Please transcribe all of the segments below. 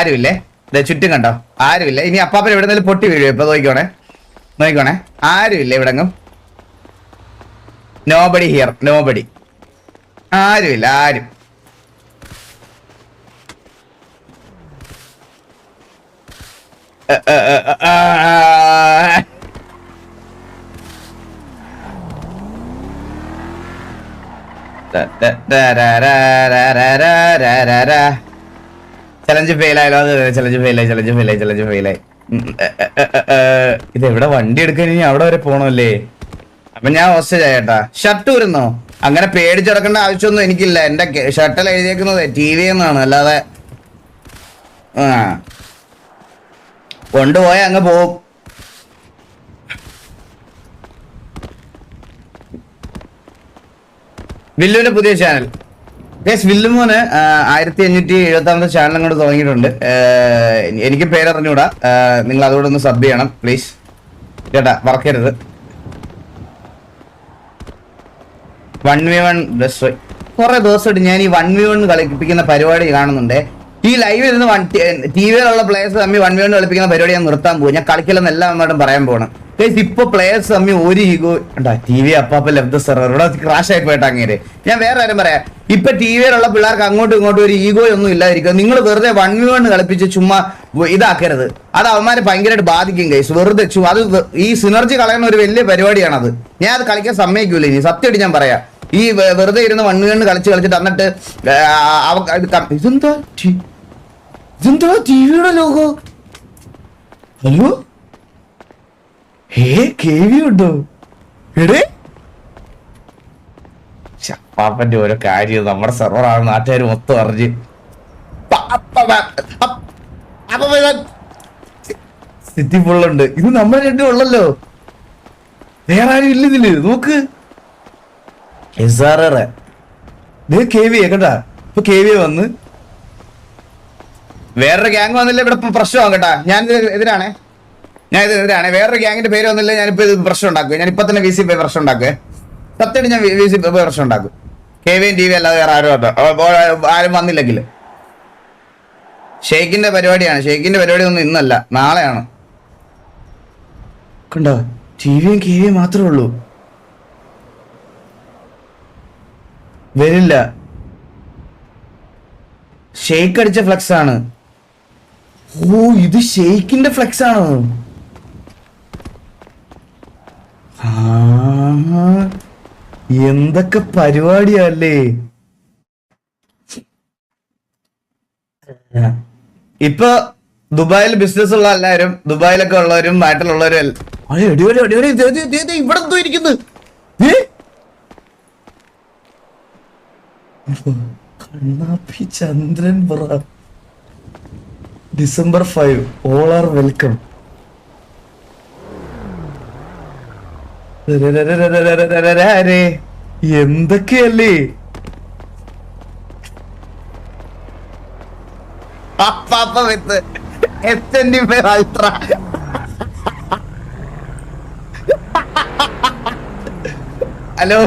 ആരുമില്ലേ? ചുറ്റും കണ്ടോ? ആരുമില്ല? ഇനി അപ്പാപ്പൻ എവിടെ നിന്നാലും പൊട്ടി വീഴും ഇപ്പൊ നോക്കിക്കോണേ. നോക്കിക്കോണേ. ആരുമില്ല ഇവിടെങ്ങും? നോബഡി ഹിയർ നോബഡി ആരുമില്ല ആരും. da, da, da, da, da, da, da, da, da. Challenge അത് ചലഞ്ച് ഫെയിലായി ചലഞ്ച് ഫെയിലായി ചലഞ്ച് ഫെയിലായി ഇത് എവിടെ വണ്ടി എടുക്കാൻ ഇനി അവിടെ വരെ പോണല്ലേ അപ്പൊ ഞാൻ ഹോസ്റ്റേജ് ആയേട്ടാ ഷർട്ട് വരുന്നോ അങ്ങനെ പേടിച്ചെടുക്കേണ്ട ആവശ്യമൊന്നും എനിക്കില്ല. എന്റെ ഷർട്ടിൽ എഴുതിയേക്കുന്നത് ടി വി എന്നാണ് അല്ലാതെ ആ. കൊണ്ടുപോയ അങ്ങ് പോവും. വില്ലുവിന്റെ പുതിയ ചാനൽ ഗൈസ് വില്ലുമോന് ആയിരത്തി അഞ്ഞൂറ്റി എഴുപത്താമത്തെ ചാനൽ അങ്ങോട്ട് തുടങ്ങിയിട്ടുണ്ട്. എനിക്ക് പേരറിഞ്ഞൂടാ. നിങ്ങൾ അതുകൂടെ ഒന്ന് സബ് ചെയ്യണം പ്ലീസ് ചേട്ടാ മറക്കരുത് വൺ വി വൺ കുറെ ദിവസമായിട്ട് ഞാൻ ഈ വൺ വി വൺ കളിപ്പിക്കുന്ന പരിപാടി കാണുന്നുണ്ട്. ഈ ലൈവിൽ വൺ ടി വിയിലുള്ള പ്ലേയേഴ്സ് തമ്മിൽ വൺ വി വൺ കളിപ്പിക്കുന്ന പരിപാടി ഞാൻ നിർത്താൻ പോകും ഞാൻ കളിക്കില്ലെന്ന് എല്ലാ അമ്മയോടും പറയാൻ പോകണം ഇപ്പൊ പ്ലേയേഴ്സ് തമ്മിൽ ഒരു ഈഗോ ഉണ്ടാ ടി വി അപ്പാപ്പ ലെഫ്റ്റ് സെർവർ ഇവിടെ ക്രാഷ് ആയി പോയിട്ട് അങ്ങനെ. ഞാൻ വേറെ ആരും പറയാം. ഇപ്പൊ ടി വിയിലുള്ള പിള്ളേർക്ക് അങ്ങോട്ടും ഇങ്ങോട്ടും ഒരു ഈഗോ ഒന്നും ഇല്ലായിരിക്കും നിങ്ങൾ വെറുതെ വൺ വി വൺ കളിപ്പിച്ച് ചുമ്മാ ഇതാക്കരുത്. അത് അവന്മാരെ ഭയങ്കരമായിട്ട് ബാധിക്കും ഗൈസ് വെറുതെ അത് ഈ സിനർജി കളയുന്ന ഒരു വലിയ പരിപാടിയാണത്. ഞാൻ അത് കളിക്കാൻ സമ്മതിക്കൂല ഇനി. സത്യമായിട്ട് ഞാൻ പറയാം. ഈ വെറുതെ ഇരുന്ന് വൺ വി വൺ കളിച്ച് കളിച്ചിട്ട് എന്നിട്ട് ഇതെന്താ ഇതെന്താ ടി- വിയുടെ ലോകോ ഹലോ? ഹേ ഉണ്ടോ? എടേ. പാപ്പന്റെ ഓരോ കാര്യം നമ്മുടെ സെർവറാണ് നാട്ടുകാർ മൊത്തം അറിഞ്ഞ്. സിറ്റി ഫുള്ളുണ്ട് ഇത്. നമ്മൾ രണ്ടും ഉള്ളല്ലോ. വേറെ ആരും ഇല്ല ഇതിൽ. നോക്ക്. S R R K V കേട്ടാ ഇപ്പൊ കെ വി വന്ന്. വേറൊരു ഗ്യാങ് വന്നില്ല ഇവിടെ പ്രശ്നമാകട്ടാ പ്രശ്നമാകും കേട്ടാ. ഞാൻ എതിരാണേ ഞാൻ ഇത് ഇതാണ്. വേറൊരു ഗ്യാങ്ങിന്റെ പേര് വന്നില്ല ഞാനിപ്പോ ഇത് പ്രശ്നം ഉണ്ടാക്കുക ഞാൻ ഇപ്പൊ തന്നെ വി സി പോയി പ്രശ്നം ഉണ്ടാക്കുക സത്യമായിട്ട് ഞാൻ വി സി പോയി പ്രശ്നം ഉണ്ടാക്കും. കെ വി ടി വി അല്ലാതെ വേറെ ആരും ആരും വന്നില്ലെങ്കിൽ. ഷെയ്ഖിന്റെ പരിപാടിയാണ്. ഷെയ്ഖിന്റെ പരിപാടി ഒന്നും ഇന്നല്ല നാളെയാണ്. കണ്ടോ? ടി വിയും കെ വിയും മാത്രമേ ഉള്ളൂ. വരില്ല. ഷെയ്ക്ക് അടിച്ച ഫ്ലെക്സ് ആണ്. ഓ ഇത് ഷെയ്ക്കിന്റെ ഫ്ലെക്സ് ആണോ? എന്തൊക്കെ പരിപാടിയല്ലേ? ഇപ്പൊ ദുബായിൽ ബിസിനസ് ഉള്ള എല്ലാവരും ദുബായിലൊക്കെ ഉള്ളവരും നാട്ടിലുള്ളവരും ഇവിടെ എന്തോ ഇരിക്കുന്നു? Kannappi Chandran December five all are welcome. എന്തൊക്കെയല്ലേ hello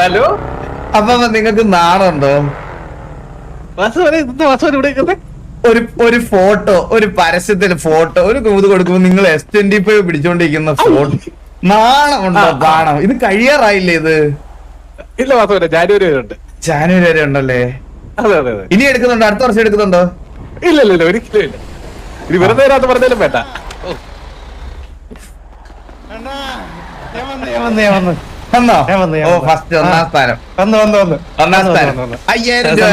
hello അപ്പാപ്പ നിങ്ങൾക്ക് നാണുണ്ടോ ഒരു ഒരു ഫോട്ടോ ഒരു പരസ്യത്തിന് ഫോട്ടോ ഒരു കൂത് കൊടുക്കുമ്പോ നിങ്ങൾ എസ് ട്വന്റി ഫൈവ് പിടിച്ചോണ്ടിരിക്കുന്ന ഫോട്ടോ നാണമുണ്ടോ നാണം. ഇത് കഴിയാറായില്ലേ ഇത്? ഇല്ല വാസുവരെ ജാനുവരി വരെ ഉണ്ട്. ജാനുവരി വരെ ഉണ്ടല്ലേ? അതെ അതെ അതെ. ഇനി എടുക്കുന്നുണ്ടോ? അടുത്ത വർഷം എടുക്കുന്നുണ്ടോ? ഇല്ല ഇല്ല ഇല്ല ഒരിക്കലും ഇല്ല. ഇത് വെറുതെ ഇതിനകത്ത് പറഞ്ഞാലും വേണ്ട. വന്നോ ഓ ഫസ്റ്റ് ഒന്നാം ആ. സ്ഥാനം. വന്നു വന്നു വന്നു. ഒന്നാം സ്ഥാനം. അയ്യായിരം രൂപ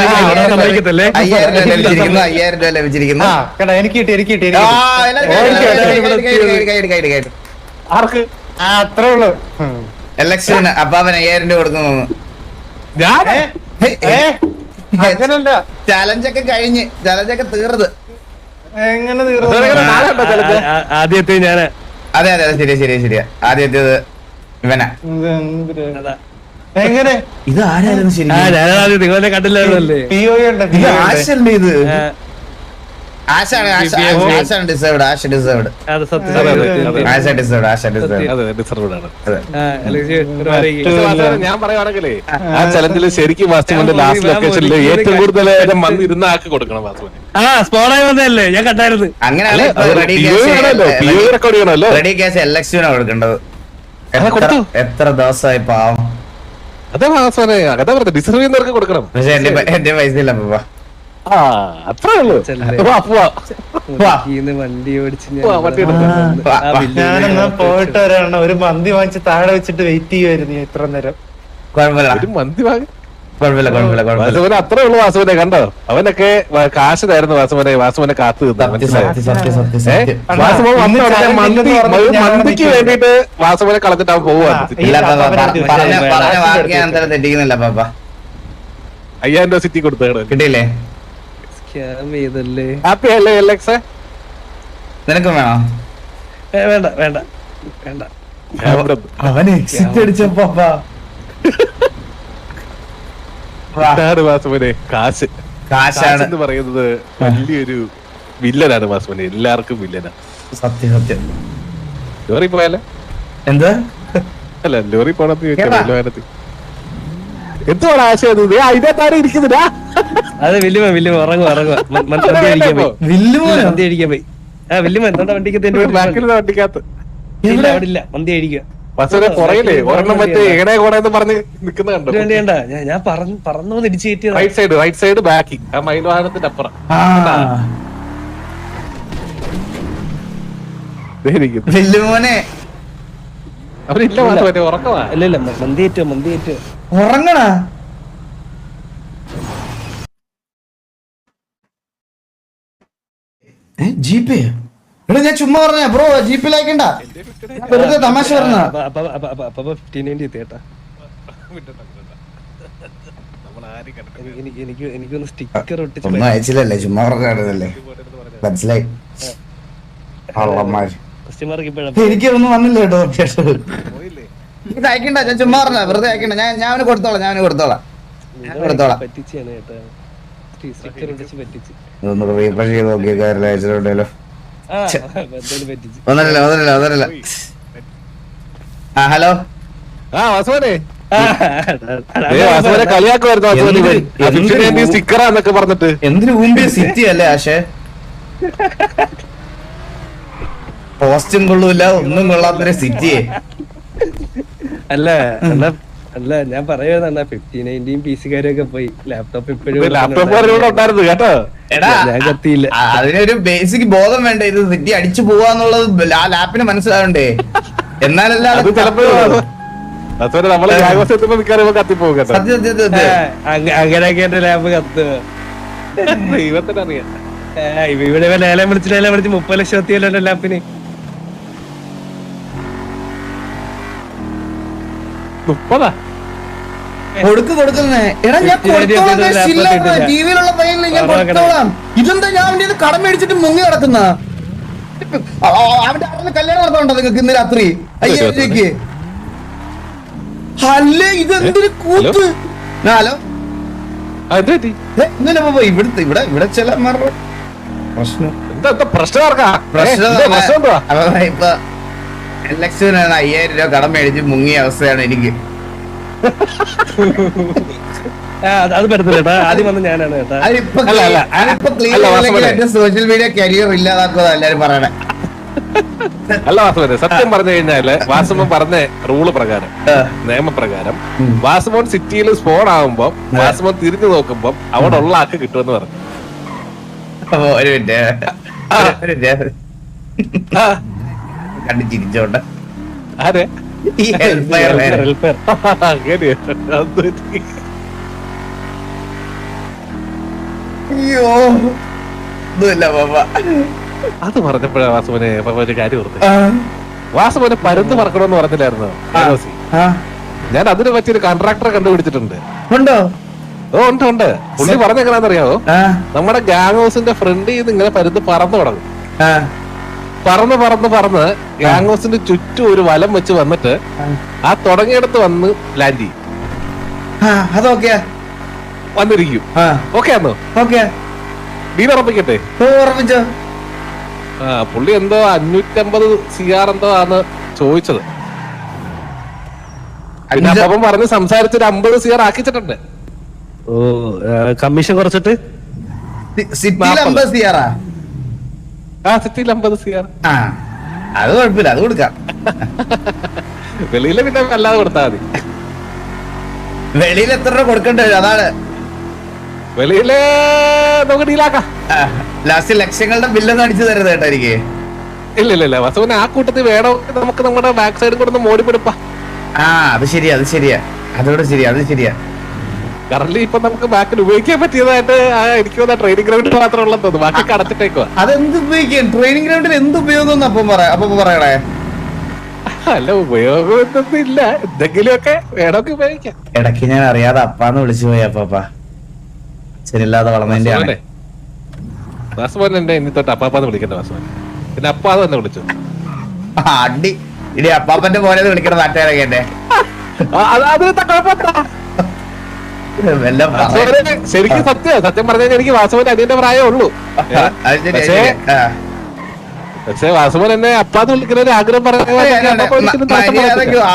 അയ്യായിരം രൂപ രൂപ ലഭിച്ചിരിക്കുന്നു അയ്യായിരം രൂപ ലഭിച്ചിരിക്കുന്നു. ആ കേട്ടാ എനിക്ക് കിട്ടി എനിക്ക് കിട്ടി. ആർക്ക്? അത്രേ ഉള്ളു. അപ്പാപ്പൻ അയ്യായിരം രൂപ കൊടുക്കുന്നു? അങ്ങനല്ല ചലഞ്ചൊക്കെ കഴിഞ്ഞ് ചലഞ്ചൊക്കെ തീർന്നത് എങ്ങനെ തീർന്നു? ആദ്യത്തെ ഞാൻ. അതെ അതെ അതെ ശരിയാ ശരിയാ ശരിയാ. ആദ്യത്തേത് ഇവനാ. ഇത് എങ്ങനെ? ഇത് ആരായിരുന്നു ശരി? ഞാനാദ്യം നിങ്ങളെ കണ്ടില്ലായിരുന്നല്ലേ? ഇത് ആശല്ലേ ഇത് ഞാൻ പറയുവാണെങ്കിലേ ആ ചലഞ്ചിൽ ശരിക്കും വാസ്തുവിന്റെ ലാസ്റ്റ് ലൊക്കേഷനിൽ ഏറ്റവും കൂടുതൽ മന്തി ഇരുന്ന ആക്കി കൊടുക്കണം വാസ്തുവിന് ആ സ്പോണായി വന്നതല്ലേ? ഞാൻ കണ്ടായിരുന്നു. അങ്ങനെയാണ് റെഡി കേസ് എൽ കൊടുക്കേണ്ടത്. എത്ര- ദിവസമായി പാവം. അതാ വാസവനെ അതാ പറഞ്ഞത് ഡിസർവ് ചെയ്യുന്നവർക്ക് കൊടുക്കണം. പക്ഷെ എന്റെ പൈസ ഇല്ല വണ്ടി പോയിട്ട് ഒരു മന്തി വാങ്ങിച്ച് താഴെ വെച്ചിട്ട് വെയിറ്റ് ചെയ്യുമായിരുന്നു ഞാൻ ഇത്ര നേരം. അത്രേ ഉള്ളൂ വാസുവിനെ കണ്ടോ? അവനൊക്കെ വ- കാശ് തരുന്നു വാസുവിനെ വാസുവിനെ കാത്തു മന്തിക്ക്. വേണ്ടിട്ട് വാസുവിനെ കളഞ്ഞിട്ട് അവൻ പോവാണ് അയ്യായിരം രൂപ സിറ്റി കൊടുത്തേ കിട്ടിയില്ലേ? ചെയ്തല്ലേ ഹാപ്പി അല്ലേ എലക്സ് നിനക്കും വേണോ? വേണ്ട വേണ്ട വേണ്ട. അവൻ എക്സിറ്റ് അടിച്ച പപ്പ വാസുമനെ കാശ്. കാശ് കാശാണ് എന്ന് പറയുന്നത് വലിയൊരു വില്ലനാണ് വാസുമനെ. എല്ലാവർക്കും വില്ലനാ. സത്യം സത്യം. ലോറി പോയാലേ? എന്താ? അല്ല ലോറി പോണത്. ചോദിച്ചാൽ എന്തുവാണ് ആശയം ഇത്? ദേ, അതിനകത്താരും ഇരിക്കുന്നില്ല. അത് വില്ലുമ വില്ലുമ ഉറങ്ങുക ഉറങ്ങുക മന്തി അടിക്കാൻ പോയി. ഇല്ല, മന്തി അടിക്കാൻ പോയി. ആ വില്ലുമ എന്താ വണ്ടിക്കത്ത് ബാക്കിൽ വണ്ടിക്കകത്ത്. ഇല്ല അവിടെ ഇല്ല. മന്തി അടിക്കുക. പറഞ്ഞ് ഞാൻ പറഞ്ഞു പറന്നു ഇടിച്ചു കയറ്റിയതാ. റൈറ്റ് സൈഡ് റൈറ്റ് സൈഡ് ബാക്കി. ആ മയിൽ വാഹനത്തിന്റെ അപ്പുറം. വില്ലുമോനെ ഉറങ്ങണ? എടാ ഞാൻ ചുമ്മാ പറഞ്ഞ ബ്രോ ജീപ്പിലാക്കണ്ട വെറുതെ തമാശ പറഞ്ഞ എനിക്ക് എനിക്ക് എനിക്ക് എനിക്കൊന്ന് സ്റ്റിക്കർ ഒട്ടിച്ച് അയച്ചില്ലല്ലേ? ചുമ്മാ പറഞ്ഞല്ലേ മനസ്സിലായി. കസ്റ്റമർക്ക് ഇപ്പോഴാ എനിക്കൊന്നും വന്നില്ല കേട്ടോ ഇത് അയക്കണ്ട ഞാൻ ചുമ്മാ പറഞ്ഞ വെറുതെ അയക്കണ്ട. ഞാൻ ഞാൻ അവന് കൊടുത്തോളാം ഞാൻ അവന് കൊടുത്തോളാം. കൊടുത്തോളാം. പറ്റിച്ചാണ് കേട്ടാ. സ്റ്റിക്കർ ഒട്ടിച്ച് പറ്റിച്ച്. ഇതൊന്ന് റീഫ്രഷ് ചെയ്ത് നോക്കിയ അയച്ചിട്ടുണ്ടല്ലോ ആ എന്തായാലും പറ്റിച്ച്. ഒന്നല്ല ഒന്നല്ല ഒന്നല്ല ആ ഹലോ? ആ വാസുവനെ ആ, ഏ വാസുവനെ കളിയാക്കുമായിരുന്നു വാസുവനെ ഇവൻ. ആ എന്ത് 50 നയന്റി സ്റ്റിക്കറാന്നൊക്കെ പറഞ്ഞിട്ട്. എന്തിനു ഊമ്പിയ സിറ്റി അല്ലേ ആശേ? പോസ്റ്റും കൊള്ളൂല ഒന്നും കൊള്ളാത്തൊരു സിറ്റിയെ അല്ല അല്ല ഞാൻ പറയുന്നതാണ് ഫിഫ്റ്റി നയന്റീൻ പി സിക്കാരൊക്കെ പോയി ലാപ്ടോപ്പ് ഇപ്പോഴും ലാപ്ടോപ്പ് കേട്ടോ? കത്തിയില്ല. അതിനൊരു ബേസിക് ബോധം വേണ്ട ഇത് സിറ്റി അടിച്ചു പോവാന്നുള്ളത് ആ ലാപ്പിന് മനസ്സിലാവണ്ടേ? എന്നാലല്ല അത് ചിലപ്പോ വാസുവനെ നമ്മൾ വ്യാഗോസ് എത്തുമ്പോ മിക്കവാറും കത്തിപ്പോകും കേട്ടോ. സത്യം സത്യം സത്യം. അങ്ങനെയൊക്കെ എന്റെ ലാപ്പ് കത്ത്. ഇവിടെ ലേലം വിളിച്ച് ലേലം വിളിച്ച് മുപ്പത് ലക്ഷം എത്തിയല്ലോ എന്റെ ലാപ്പിന് മുപ്പതാ കൊടുക്ക് കൊടുക്കുന്നേ എടാ ഞാൻ കൊടുത്തോളാം ടിവിയിലുള്ള പയ്യനെ ഞാൻ കൊടുത്തോളാം. ഇതെന്താ ഞാൻ അവന്റെ കടം മേടിച്ചിട്ട് മുങ്ങി കിടക്കുന്ന അവന്റെ അവിടുന്ന് കല്യാണം നടത്തണ്ടോ നിങ്ങൾക്ക് ഇന്ന് രാത്രി? അയ്യേക്ക് അല്ലേ ഇതെന്തൊരു കൂത്ത്? ഹലോ? ഇവിടുത്തെ ഇവിടെ ഇവിടെ ചില മറ പ്രശ്നം. പ്രശ്നം പ്രശ്നം ഇലക്ഷനാണ് അയ്യായിരം രൂപ കടം മേടിച്ച് മുങ്ങിയ അവസ്ഥയാണ് എനിക്ക്. ആ, അത് പറ്റത്തില്ല ആദ്യം വന്ന് ഞാനാണ് കേട്ടാ. സോഷ്യൽ മീഡിയ കരിയർ ഇല്ലാതാക്കുക എല്ലാരും പറയണേ. അല്ല വാസുമോനെ സത്യം പറഞ്ഞു കഴിഞ്ഞാൽ വാസുമോൻ പറഞ്ഞ റൂൾ പ്രകാരം. നിയമപ്രകാരം. വാസുമോൻ സിറ്റിയിൽ സ്പോൺ ആകുമ്പോ വാസുമോൻ തിരിഞ്ഞു നോക്കുമ്പോ അവിടെ ഉള്ള ആക്ക് കിട്ടുമെന്ന് പറഞ്ഞു. ഒരു മിനിറ്റ്. കണ്ടു ചിരിച്ചോണ്ട്. ആരെ? ഈ ഹെൽപ്പയർ. അയ്യോ ഒന്നുമില്ല പാപ്പ അത് പറഞ്ഞപ്പോഴാ വാസുമോനെ ഇപ്പൊ ഒരു കാര്യം ഓർത്ത്. വാസുവിനെ വാസുമോനെ പരുന്ന് പറക്കണമെന്ന് പറഞ്ഞില്ലായിരുന്നു. ഞാൻ അതിന് പറ്റിയൊരു കോൺട്രാക്ടറെ കണ്ടുപിടിച്ചിട്ടുണ്ട്. ഉണ്ടോ? ഓ ഉണ്ട് ഉണ്ട്. പുള്ളി പറഞ്ഞെങ്ങനാന്നറിയാവോ നമ്മുടെ ഗാങ് ഹൗസിന്റെ ഫ്രണ്ട് നിന്ന് ഇങ്ങനെ പരുന്ത് പറന്നു തുടങ്ങും. പറന്ന് പറന്ന് പറന്ന് ഗാങ് ഹൗസിന്റെ ചുറ്റും ഒരു വലം വെച്ച് വന്നിട്ട് ആ. തുടങ്ങിയിടത്ത് വന്ന് ലാൻഡ് ചെയ്യും. വന്നിരിക്കും. ഓക്കെ ആണോ ഓക്കെ ഡീൽ ഉറപ്പിക്കട്ടെ? ഉറപ്പിച്ചോ. ആ പുള്ളി എന്തോ അഞ്ഞൂറ്റമ്പത് സി ആർ എന്തോ ആണ് ചോദിച്ചത്. അപ്പം പറഞ്ഞ് സംസാരിച്ചൊരു അമ്പത് സി ആർ ആക്കിച്ചിട്ടുണ്ട്. ഓ കമ്മീഷൻ കുറച്ചിട്ട്? സി- സിറ്റിയിൽ അമ്പത് അമ്പത് സിയാറാ ആ സിറ്റിയിൽ അമ്പത് സി ആർ ആ അത് കുഴപ്പമില്ല അത് കൊടുക്കാം. വെളിയിൽ പിന്നെ അല്ലാതെ കൊടുത്താൽ മതി. വെളിയിൽ എത്ര രൂപ കൊടുക്കണ്ടേ അതാണ്. വെളിയിൽ നമുക്ക് ഡീലാക്കാം ലാസ്റ്റ് ലക്ഷങ്ങളുടെ ബില്ലൊന്നും അടിച്ചു തരുന്നത് കേട്ടോ എനിക്ക്. ഇല്ല ഇല്ല ഇല്ല വസുവിന് ആ കൂട്ടത്തിൽ വേണം നമുക്ക് നമ്മുടെ ബാക്ക് സൈഡിൽ കൂടെ ഒന്ന് മോടി പിടിപ്പാ ആ അത് ശരിയാ അത് ശരിയാ. അതോടെ ശരിയാ അത് ശരിയാ. കറന്റ് ഇപ്പൊ നമുക്ക് ബാക്കിൽ ഉപയോഗിക്കാൻ പറ്റിയതായിട്ട് എനിക്ക് ട്രെയിനിങ് ഗ്രൗണ്ടിൽ മാത്രം ഉള്ളത് തോന്നുന്നു. ബാക്കി കടത്തിട്ടേക്കോ അതെന്ത് ഉപയോഗിക്കും ട്രെയിനിങ് ഗ്രൗണ്ടിൽ എന്ത് ഉപയോഗം എന്ന് അപ്പം പറയാ അപ്പം പറയണേ. അല്ല ഉപയോഗം എന്തൊന്നും ഇല്ല എന്തെങ്കിലുമൊക്കെ വേണമെങ്കിൽ ഉപയോഗിക്കാം. ഇടയ്ക്ക് ഞാൻ അറിയാതെ അപ്പാന്ന് വിളിച്ചു പോയി അപ്പാപ്പ ശരിയില്ലാതെ വളർന്നതിന്റെ വാസുമോൻ എന്റെ ഇനി തൊട്ട് അപ്പാപ്പാന്ന് വിളിക്കണ്ട വാസുമോൻ പിന്നെ അപ്പാ തന്നെ വിളിച്ചു. അടി. ഇടി അപ്പാപ്പന്റെ മോനെ വിളിക്കണ നാട്ടുകാരൊക്കെ എന്നെ. അത് കുഴപ്പമില്ല ശരിക്കും സത്യം സത്യം പറഞ്ഞാൽ എനിക്ക് വാസവൻ അനിയന്റെ പ്രായമേ ഉള്ളൂ. പക്ഷേ പക്ഷെ വാസവൻ വാസുമോൻ എന്നെ അപ്പാന്ന് വിളിക്കുന്ന ഒരു ആഗ്രഹം പറയാൻ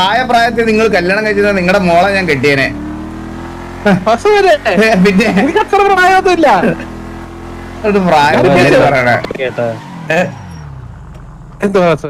ആയ പ്രായത്തിൽ നിങ്ങൾ കല്യാണം കഴിച്ചത് നിങ്ങളുടെ മോളെ ഞാൻ കെട്ടിയനെ. പിന്നെ? എനിക്ക് അത്ര പ്രായമൊന്നുമില്ല. ഇല്ല പ്രായം എന്തുവാ